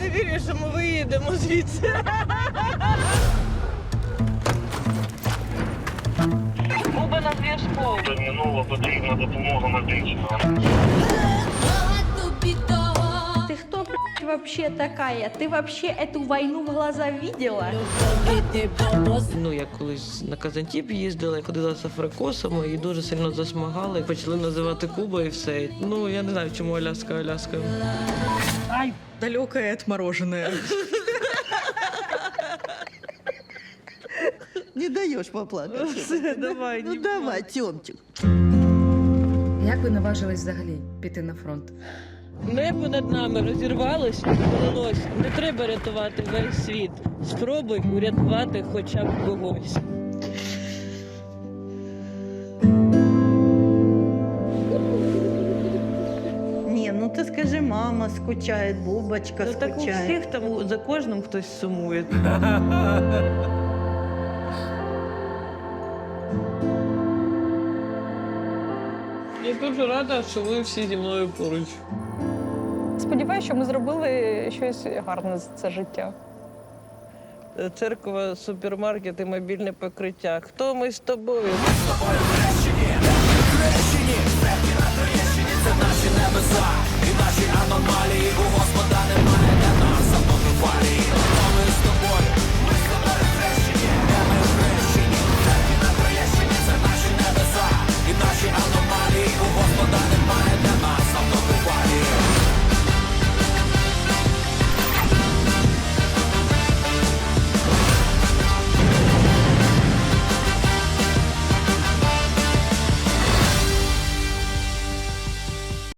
не вірю, що ми виїдемо звідси. Буба на зв'язку. Терміново потрібна допомога медична Ты кто, блядь, вообще такая? Ты вообще эту войну в глаза видела? Ну, я колись на Казантіп їздила, ходила з африкосами і дуже сильно засмагали. Почали називати Куба і все. Ну, я не знаю, чому Аляска, Аляска. Далекое отмороженное. Не даешь поплакать. Все, давай, Ну не давай, Тёмчик. Як ви наважились взагалі піти на фронт? Небо над нами розірвалось, пролилось. Не треба рятувати весь світ. Спробуй урятувати хоча б когось. Не, ну ты скажи, мама скучает, Бубочка Ну так у всіх там за кожним хтось сумує. Я дуже рада, що ви всі зі мною поруч. Сподіваюся, що ми зробили щось гарне за це життя. Церква, супермаркет і мобільне покриття. Хто ми з тобою?